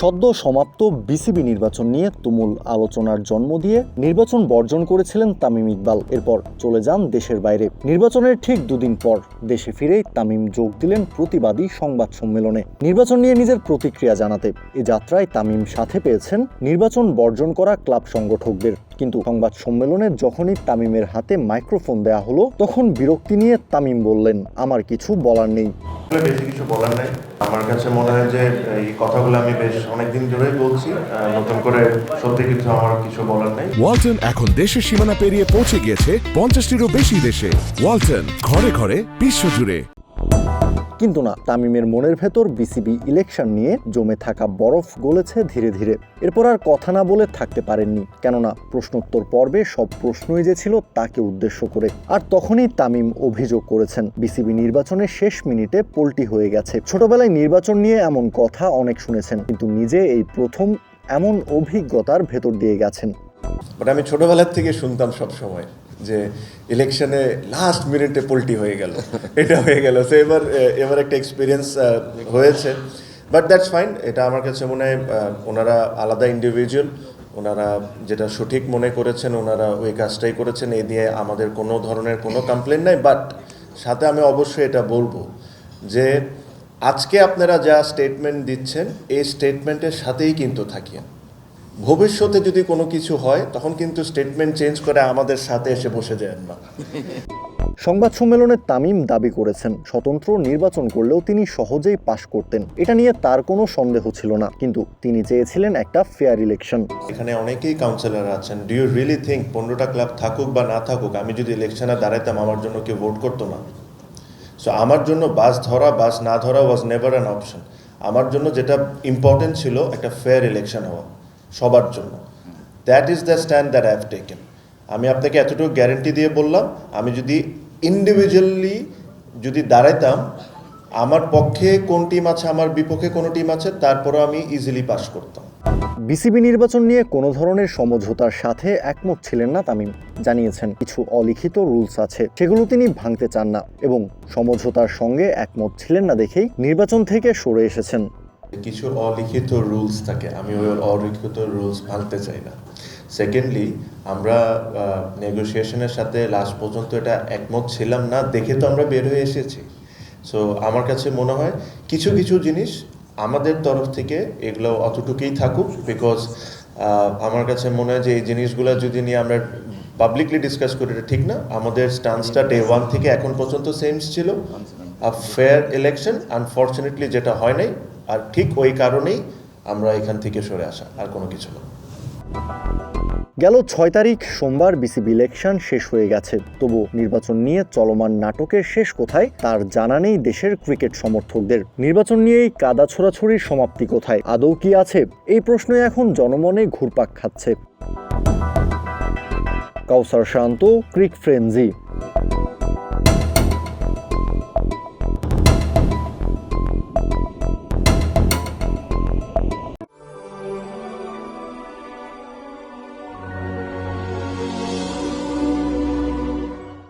সদ্য সমাপ্ত বিসিবি নির্বাচন নিয়ে তুমুল আলোচনার জন্ম দিয়ে নির্বাচন বর্জন করেছিলেন তামিম ইকবাল। এরপর চলে যান দেশের বাইরে। নির্বাচনের ঠিক দুদিন পর দেশে ফিরে তামিম যোগ দিলেন প্রতিবাদী সংবাদ সম্মেলনে। নির্বাচন নিয়ে নিজের প্রতিক্রিয়া জানাতে এ যাত্রায় তামিম সাথে পেয়েছেন নির্বাচন বর্জন করা ক্লাব সংগঠকদের। কিন্তু সংবাদ সম্মেলনে যখনই তামিমের হাতে মাইক্রোফোন দেয়া হলো তখন বিরক্তি নিয়ে তামিম বললেন আমার কিছু বলার নেই। বেশি কিছু বলার নাই। আমার কাছে মনে হয় যে এই কথাগুলো আমি বেশ অনেকদিন ধরেই বলছি। নতুন করে সত্যি কিছু আমার কিছু বলার নেই। ওয়ালটন এখন দেশের সীমানা পেরিয়ে পৌঁছে গিয়েছে পঞ্চাশটিরও বেশি দেশে। ওয়ালটন ঘরে ঘরে বিশ্বজুড়ে। কিন্তু না, তামিমের মনের ভেতর বিসিবি ইলেকশন নিয়ে জমে থাকা বরফ গলেছে ধীরে ধীরে। এরপর আর কথা না বলে থাকতে পারেননি। কেননা, প্রশ্নোত্তর পর্বে সব প্রশ্নই যে ছিল তাকে উদ্দেশ্য করে। আর তখনই তামিম অভিযোগ করেছেন, বিসিবি নির্বাচনের শেষ মিনিটে পল্টি হয়ে গেছে। ছোটবেলায় নির্বাচন নিয়ে এমন কথা অনেক শুনেছেন, কিন্তু নিজে এই প্রথম এমন অভিজ্ঞতার ভেতর দিয়ে গেছেন। আমি ছোটবেলার থেকে শুনতাম সব সময় যে ইলেকশনে লাস্ট মিনিটে পোল্টি হয়ে গেল। এটা হয়ে গেল। তো এবার এবার একটা এক্সপিরিয়েন্স হয়েছে। বাট দ্যাটস ফাইন এটা আমার কাছে মনে হয় ওনারা আলাদা ইন্ডিভিজুয়াল ওনারা যেটা সঠিক মনে করেছেন, ওনারা ওই কাজটাই করেছেন। এই দিয়ে আমাদের কোনো ধরনের কোনো কমপ্লেন নাই। বাট সাথে আমি অবশ্যই এটা বলব যে আজকে আপনারা যা স্টেটমেন্ট দিচ্ছেন, এই স্টেটমেন্টের সাথেই কিন্তু থাকিয়েন ভবিষ্যতে যদি কোনো কিছু হয় তখন কিন্তু স্টেটমেন্ট চেঞ্জ করে আমাদের সাথে এসে বসে যায় না। সংবাদ সম্মেলনে তামিম দাবি করেছেন স্বতন্ত্র নির্বাচন করলেও তিনি সহজেই পাশ করতেন। এটা নিয়ে তার কোনো সন্দেহ ছিল না কিন্তু তিনি চেয়েছিলেন একটা ফেয়ার ইলেকশন এখানে অনেকেই কাউন্সিলর আছেন। ডু ইউ রিয়েলি থিঙ্ক পনেরোটা ক্লাব থাকুক বা না থাকুক আমি যদি ইলেকশনে দাঁড়াইতাম আমার জন্য কেউ ভোট করতো না। সো আমার জন্য বাস ধরা বাস না ধরা ওয়াজ নেভার অ্যান অপশন আমার জন্য যেটা ইম্পর্টেন্ট ছিল একটা ফেয়ার ইলেকশন হওয়া। সবার জন্য। That is the stand that I have taken আমি আপনাকে এতটুকু গ্যারেন্টি দিয়ে বললাম, আমি যদি ইন্ডিভিজুয়ালি যদি দাঁড়াইতাম, আমার পক্ষে কোন টিম আছে, আমার বিপক্ষে কোনো টিম আছে, তারপরও আমি ইজিলি পাস করতাম। বিসিবি নির্বাচন নিয়ে কোনো ধরনের সমঝোতার সাথে একমত ছিলেন না তামিম। জানিয়েছেন, কিছু অলিখিত রুলস আছে, সেগুলো তিনি ভাঙতে চান না, এবং সমঝোতার সঙ্গে একমত ছিলেন না দেখেই নির্বাচন থেকে সরে এসেছেন। কিছু অলিখিত রুলস থাকে। আমি ওই অলিখিত রুলস ভাঙতে চাই না। সেকেন্ডলি আমরা নেগোসিয়েশনের সাথে লাস্ট পর্যন্ত এটা একমত ছিলাম না দেখে তো আমরা বের হয়ে এসেছি। সো আমার কাছে মনে হয় কিছু কিছু জিনিস আমাদের তরফ থেকে এগুলো অতটুকুই থাকুক বিকজ আমার কাছে মনে হয় যে এই জিনিসগুলো যদি নিয়ে আমরা পাবলিকলি ডিসকাস করি এটা ঠিক না। আমাদের স্টান্সটা ডে ওয়ান থেকে এখন পর্যন্ত সেমস ছিল। ফেয়ার ইলেকশন আনফর্চুনেটলি যেটা হয় নাই আর ঠিক ওই কারণেই আমরা এখান থেকে সরে আসা, আর কোনো কিছু না। গেল ছয় তারিখ, সোমবার বিসিবি ইলেকশন শেষ হয়ে গেছে। তবু নির্বাচন নিয়ে চলমান নাটকের শেষ কোথায়, তার জানা নেই দেশের ক্রিকেট সমর্থকদের। নির্বাচন নিয়েই কাদা ছোড়াছড়ির সমাপ্তি কোথায়, আদৌ কি আছে? এই প্রশ্নই এখন জনমনে ঘুরপাক খাচ্ছে। Kawsar Shanto, cric frenzy.